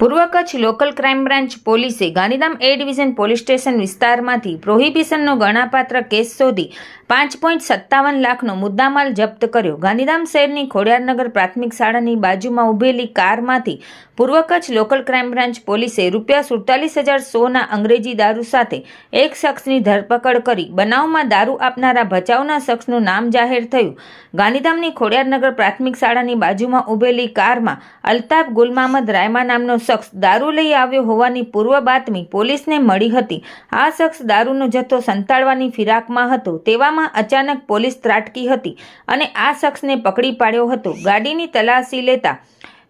પૂર્વ Kutch local crime branch પોલીસે Gandhidham A division police station વિસ્તારમાંથી પ્રોહિબિશનનો ગણાપાત્ર કેસ શોધી પાંચ પોઈન્ટ સત્તાવન લાખનો મુદ્દામાલ જપ્ત કર્યો. ગાંધીધામ શહેરની ખોડિયારનગર પ્રાથમિક શાળાની બાજુમાં ઊભેલી કારમાંથી પૂર્વ કચ્છ લોકલ ક્રાઇમ બ્રાન્ચ પોલીસે રૂપિયા સુડતાલીસ હજાર સોના અંગ્રેજી દારૂ સાથે એક શખ્સની ધરપકડ કરી. બનાવમાં દારૂ આપનારા ભચાઉના શખ્સનું નામ જાહેર થયું. ગાંધીધામની ખોડિયારનગર પ્રાથમિક શાળાની બાજુમાં ઊભેલી કારમાં અલ્તાફ ગુલમામદ રાયમા નામનો શખ્સ દારૂ લઈ આવ્યો હોવાની પૂર્વ બાતમી પોલીસને મળી હતી. આ શખ્સ દારૂનો જથ્થો સંતાડવાની ફિરાકમાં હતો. તેવામાં અચાનક પોલીસ ત્રાટકી હતી અને આ શખ્સને પકડી પાડ્યો હતો. ગાડીની તલાશી લેતા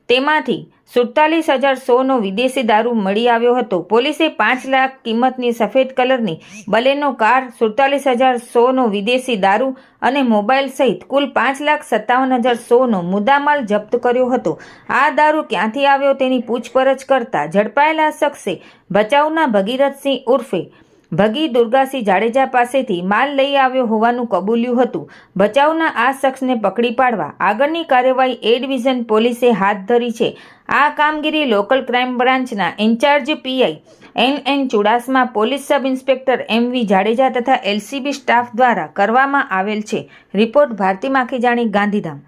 તેમાંથી સુડતાલીસ હજાર સોનો વિદેશી દારૂ મળી આવ્યો હતો. પોલીસે પાંચ લાખ કિંમતની સફેદ કલરની બલેનો કાર, સુડતાલીસ હજાર સોનો વિદેશી દારૂ અને મોબાઈલ સહિત કુલ પાંચ લાખ સત્તાવન હજાર સોનો મુદ્દામાલ જપ્ત કર્યો હતો. આ દારૂ ક્યાંથી આવ્યો તેની પૂછપરછ કરતા ઝડપાયેલા શખ્સે ભચાઉના ભગીરથસિંહ ઉર્ફે ભગી દુર્ગાસિંહ જાડેજા પાસેથી માલ લઈ આવ્યો હોવાનું કબૂલ્યું હતું. બચાવના આ શખ્સને પકડી પાડવા આગળની કાર્યવાહી એ ડિવિઝન પોલીસે હાથ ધરી છે. આ કામગીરી લોકલ ક્રાઇમ બ્રાન્ચના incharge PI N N Chudasama, police sub inspector M V Jadeja તથા એલસીબી સ્ટાફ દ્વારા કરવામાં આવેલ છે. રિપોર્ટ ભારતી માખીજાણી ગાંધીધામ.